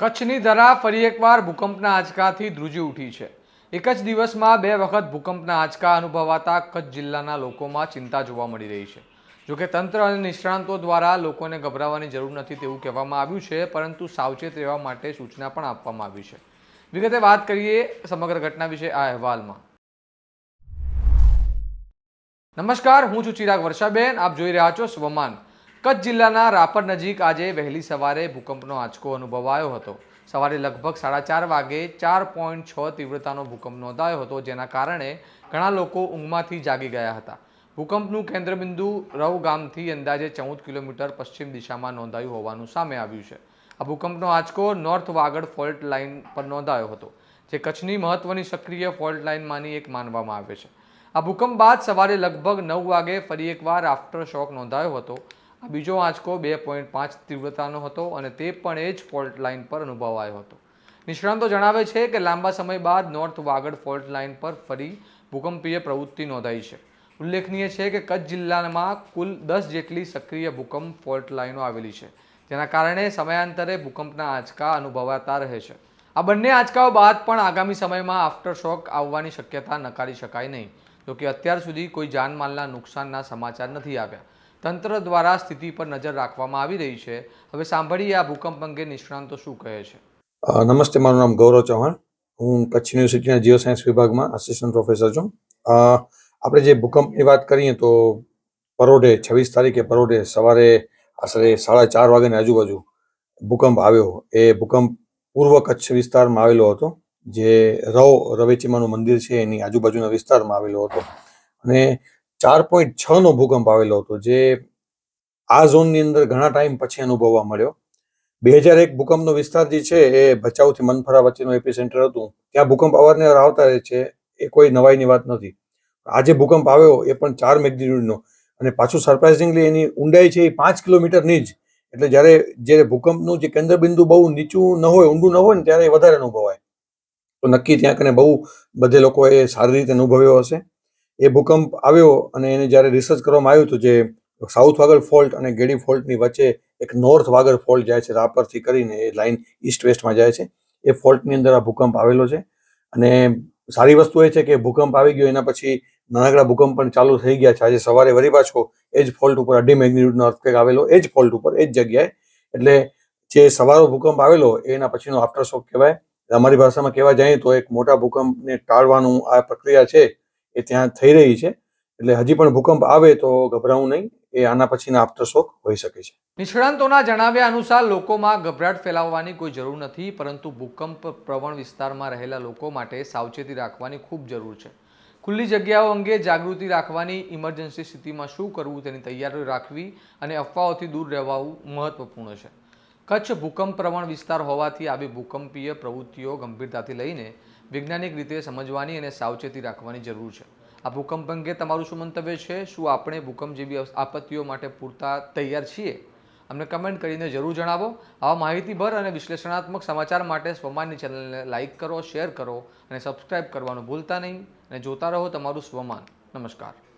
કચ્છની ધરા ફરી એકવાર ભૂકંપના આંચકાથી ધ્રુજી ઉઠી છે. એક જ દિવસમાં બે વખત ભૂકંપના આંચકા અનુભવાતા કચ્છ જિલ્લાના લોકોમાં ચિંતા જોવા મળી રહી છે. જોકે તંત્ર અને નિષ્ણાંતો દ્વારા લોકોને ગભરાવાની જરૂર નથી તેવું કહેવામાં આવ્યું છે, પરંતુ સાવચેત રહેવા માટે સૂચના પણ આપવામાં આવી છે. વિગતે વાત કરીએ સમગ્ર ઘટના વિશે આ અહેવાલમાં. નમસ્કાર, હું છું ચિરાગ વર્ષાબેન. આપ જોઈ રહ્યા છો સ્વમાન. કચ્છ જિલ્લાના રાપર નજીક આજે વહેલી સવારે ભૂકંપનો આંચકો અનુભવાયો હતો. સવારે લગભગ સાડા ચાર વાગે ચાર પોઈન્ટ છ તીવ્રતાનો ભૂકંપ નોંધાયો હતો, જેના કારણે ઘણા લોકો ઊંઘમાંથી જાગી ગયા હતા. ભૂકંપનું કેન્દ્રબિંદુ રવ ગામથી અંદાજે ચૌદ કિલોમીટર પશ્ચિમ દિશામાં નોંધાયું હોવાનું સામે આવ્યું છે. આ ભૂકંપનો આંચકો નોર્થ વાગડ ફોલ્ટ લાઇન પર નોંધાયો હતો, જે કચ્છની મહત્વની સક્રિય ફોલ્ટ લાઇનમાંની એક માનવામાં આવે છે. આ ભૂકંપ બાદ સવારે લગભગ નવ વાગે ફરી એકવાર આફ્ટર શોક નોંધાયો હતો. આ બીજો આંચકો બે પોઈન્ટ પાંચ તીવ્રતાનો હતો અને તે પણ એ જ ફોલ્ટ લાઇન પર અનુભવાયો હતો. નિષ્ણાંતો જણાવે છે કે લાંબા સમય બાદ નોર્થ વાગડ ફોલ્ટ લાઇન પર ફરી ભૂકંપીય પ્રવૃત્તિ નોંધાઈ છે. ઉલ્લેખનીય છે કે કચ્છ જિલ્લામાં કુલ દસ જેટલી સક્રિય ભૂકંપ ફોલ્ટ લાઇનો આવેલી છે. જેના કારણે સમયાંતરે ભૂકંપના આંચકા અનુભવાતા રહે છે. આ બંને આંચકાઓ બાદ પણ આગામી સમયમાં આફ્ટર શોક આવવાની શક્યતા નકારી શકાય નહીં. જોકે અત્યાર સુધી કોઈ જાનમાલના નુકસાનના સમાચાર નથી આવ્યા. તંત્ર દ્વારા સ્થિતિ પર નજર રાખવામાં આવી રહી છે. હવે સાંભળીએ આ ભૂકંપ અંગે નિષ્ણાંતો શું કહે છે. નમસ્તે, મારું નામ ગૌરવ ચૌહાણ. હું કચ્છ યુનિવર્સિટીના જીઓ સાયન્સ વિભાગમાં આસિસ્ટન્ટ પ્રોફેસર છું. આપણે જે ભૂકંપની વાત કરીએ તો પરોઢે છવ્વીસ તારીખે પરોઢે સવારે આશરે સાડા ચાર વાગ્યાની આજુબાજુ ભૂકંપ આવ્યો. એ ભૂકંપ પૂર્વ કચ્છ વિસ્તારમાં આવેલો હતો, જે રવ રવેચીમાનું મંદિર છે એની આજુબાજુના વિસ્તારમાં આવેલો હતો. અને ચાર પોઈન્ટ છનો ભૂકંપ આવેલો હતો, જે આ ઝોનની અંદર ઘણા ટાઈમ પછી અનુભવવા મળ્યો. બે હજાર એક ભૂકંપનો વિસ્તાર જે છે, એ ભચાઉથી મનફરા વચ્ચેનું એપી સેન્ટર હતું. ત્યાં ભૂકંપ અવારનવાર આવતા રહે છે, એ કોઈ નવાઈની વાત નથી. આજે ભૂકંપ આવ્યો, એ પણ ચાર મેગ્નિટ્યુડનો. અને પાછું સરપ્રાઇઝિંગલી એની ઊંડાઈ છે એ પાંચ કિલોમીટરની જ. એટલે જ્યારે જે ભૂકંપનું જે કેન્દ્રબિંદુ બહુ નીચું ન હોય, ઊંડું ન હોય ને, ત્યારે વધારે અનુભવાય. તો નક્કી ત્યાં કને બહુ બધે લોકોએ સારી રીતે અનુભવ્યો હશે. એ ભૂકંપ આવ્યો અને એને જ્યારે રિસર્ચ કરવામાં આવ્યું હતું જે સાઉથ વાગડ ફોલ્ટ અને ગેડી ફોલ્ટની વચ્ચે એક નોર્થ વાગડ ફોલ્ટ જાય છે, રાપરથી કરીને એ લાઈન ઈસ્ટ વેસ્ટમાં જાય છે. એ ફોલ્ટની અંદર આ ભૂકંપ આવેલો છે. અને સારી વસ્તુ એ છે કે ભૂકંપ આવી ગયો, એના પછી નાનકડા ભૂકંપ પણ ચાલુ થઈ ગયા છે. આજે સવારે વરી પાછો એ જ ફોલ્ટ ઉપર અઢી મેગ્નિટ્યુડનો અર્થક્વેક આવેલો, એ જ ફોલ્ટ ઉપર, એ જ જગ્યાએ. એટલે જે સવારો ભૂકંપ આવેલો, એના પછીનો આફ્ટર શોક કહેવાય. અમારી ભાષામાં કહેવા જઈએ તો એક મોટા ભૂકંપને ટાળવાનું આ પ્રક્રિયા છે. એ ત્યાં થઈ રહી છે. એટલે હજી પણ ભૂકંપ આવે તો ગભરાવું નહીં. એ આના પછીના આફ્ટર શોક હોઈ શકે છે. નિષ્ણાંતોના જણાવ્યા અનુસાર લોકોમાં ગભરાટ ફેલાવવાની કોઈ જરૂર નથી, પરંતુ ભૂકંપ પ્રવણ વિસ્તારમાં રહેલા લોકો માટે સાવચેતી રાખવાની ખૂબ જરૂર છે. ખુલ્લી જગ્યાઓ અંગે જાગૃતિ રાખવાની ઇમરજન્સી સ્થિતિમાં શું કરવું તેની તૈયારી રાખવી અને અફવાઓથી દૂર રહેવું મહત્વપૂર્ણ છે. કચ્છ ભૂકંપ પ્રવણ વિસ્તાર હોવાથી આવી ભૂકંપીય પ્રવૃત્તિઓ ગંભીરતાથી લઈને વૈજ્ઞાનિક રીતે સમજવાની અને સાવચેતી રાખવાની જરૂર છે. આ ભૂકંપ અંગે તમારું શું મંતવ્ય છે? શું આપણે ભૂકંપ જેવી આપત્તિઓ માટે પૂરતા તૈયાર છીએ? અમને કમેન્ટ કરીને જરૂર જણાવો. આવા માહિતીભર અને વિશ્લેષણાત્મક સમાચાર માટે સ્વમાનની ચેનલને લાઇક કરો શેર કરો અને સબસ્ક્રાઇબ કરવાનું ભૂલતા નહીં. અને જોતા રહો તમારું સ્વમાન. નમસ્કાર.